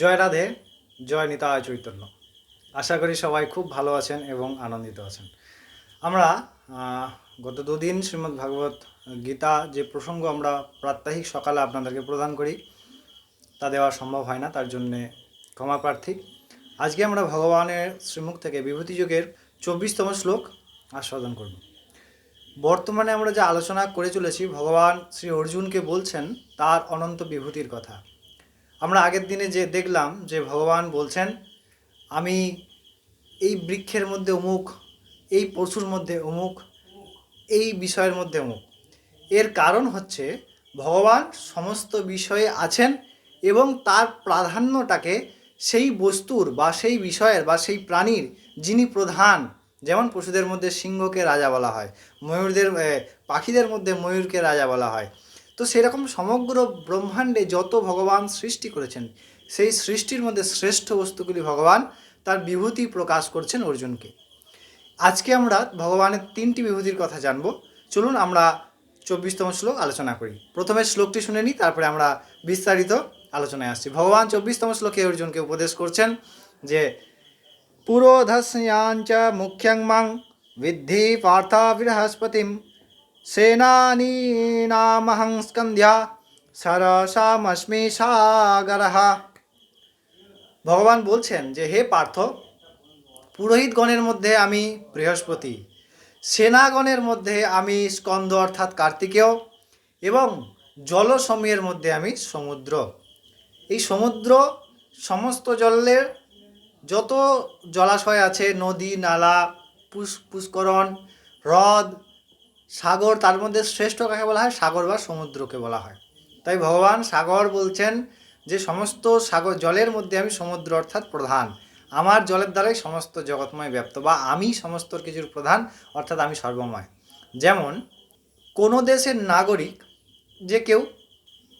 জয় রাধে, জয় নিতায় চৈতন্য। আশা করি সবাই খুব ভালো আছেন এবং আনন্দিত আছেন। আমরা গত দুদিন শ্রীমদ্ ভাগবত গীতা যে প্রসঙ্গ আমরা প্রাত্যহিক সকালে আপনাদেরকে প্রদান করি, তা দেওয়া সম্ভব হয় না, তার জন্যে ক্ষমা প্রার্থী। আজকে আমরা ভগবানের শ্রীমুখ থেকে বিভূতি যুগের চব্বিশতম শ্লোক আস্বাদন করব। বর্তমানে আমরা যে আলোচনা করে চলেছি, ভগবান শ্রী অর্জুনকে বলছেন, তার অনন্ত বিভূতির কথা। আমরা আগের দিনে যে দেখলাম যে ভগবান বলছেন, আমি এই বৃক্ষের মধ্যে অমুক, এই পশুর মধ্যে অমুক, এই বিষয়ের মধ্যে অমুক। এর কারণ হচ্ছে ভগবান সমস্ত বিষয়ে আছেন এবং তার প্রাধান্যটাকে সেই বস্তুর বা সেই বিষয়ের বা সেই প্রাণীর যিনি প্রধান, যেমন পশুদের মধ্যে সিংহকে রাজা বলা হয়, ময়ূরদের পাখিদের মধ্যে ময়ূরকে রাজা বলা হয় তো সেরকম সমগ্র ব্রহ্মাণ্ডে যত ভগবান সৃষ্টি করেছেন, সেই সৃষ্টির মধ্যে শ্রেষ্ঠ বস্তুগুলি ভগবান তার বিভূতি প্রকাশ করছেন অর্জুনকে। আজকে আমরা ভগবানের তিনটি বিভূতির কথা জানব। চলুন আমরা চব্বিশতম শ্লোক আলোচনা করি। প্রথমে শ্লোকটি শুনে নিই, তারপরে আমরা বিস্তারিত আলোচনায় আসছি। ভগবান চব্বিশতম শ্লোকে অর্জুনকে উপদেশ করছেন যে পুরোধস্যাঞ্চ মুখ্যং মাং, বিদ্ধি পার্থা বৃহস্পতিম সেনানীনামহং স্কন্ধ্যা সরসামস্মি সাগরः ভগবান বলছেন যে, হে পার্থ, পুরোহিতগণের মধ্যে আমি বৃহস্পতি, সেনাগণের মধ্যে আমি স্কন্দ অর্থাৎ কার্তিকেয় এবং জলসময়ের মধ্যে আমি সমুদ্র। এই সমুদ্র সমস্ত জলের যত জলাশয় আছে, নদী, নালা পুষ পুষ্করণ হ্রদ সাগর তার মধ্যে শ্রেষ্ঠ কাকে বলা হয়? সাগর বা সমুদ্রকে বলা হয়। তাই ভগবান সাগর বলছেন যে, সমস্ত সাগর জলের মধ্যে আমি সমুদ্র অর্থাৎ প্রধান। আমার জলের দ্বারাই সমস্ত জগৎময় ব্যপ্ত বা আমি সমস্ত কিছুর প্রধান, অর্থাৎ আমি সর্বময়। যেমন কোনো দেশের নাগরিক যে কেউ,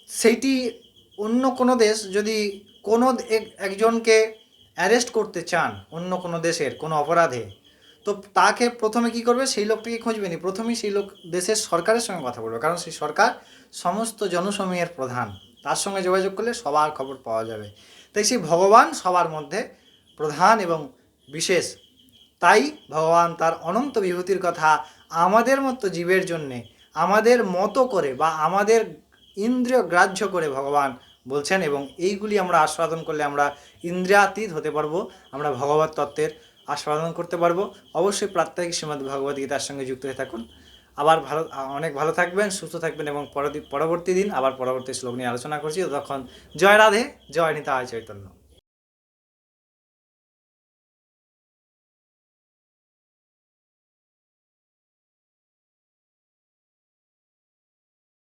সেইটি অন্য কোনো দেশ যদি কোনো এক- একজনকে অ্যারেস্ট করতে চান অন্য কোনো দেশের কোনো অপরাধে তো তাকে প্রথমে কি করবে? সেই লোকটাকে খুঁজবে নি। প্রথমেই সেই লোক দেশের সরকারের সঙ্গে কথা বলবে। কারণ সেই সরকার সমস্ত জনসমূহের প্রধান। তার সঙ্গে যোগাযোগ করলে সবার খবর পাওয়া যাবে। তাই সেই ভগবান সবার মধ্যে প্রধান এবং বিশেষ। তাই ভগবান তার অনন্ত বিভূতির কথা আমাদের মতো জীবের জন্যে, আমাদের মতো করে বা আমাদের ইন্দ্রিয় গ্রাহ্য করে ভগবান বলছেন এবং এইগুলি আমরা আস্বাদন করলে আমরা ইন্দ্রিয়াতীত হতে পারব। আমরা ভগবত তত্ত্বের আস্বাদন করতে পারব। অবশ্যই প্রাত্যহিক শ্রীমদ্ ভগবদ গীতার সঙ্গে যুক্ত হয়ে থাকুন। আবার ভালো অনেক ভালো থাকবেন, সুস্থ থাকবেন এবং পরবর্তী দিন আবার পরবর্তী শ্লোক নিয়ে আলোচনা করছি। ততক্ষণ জয় রাধে, জয় নিতা চৈতন্য।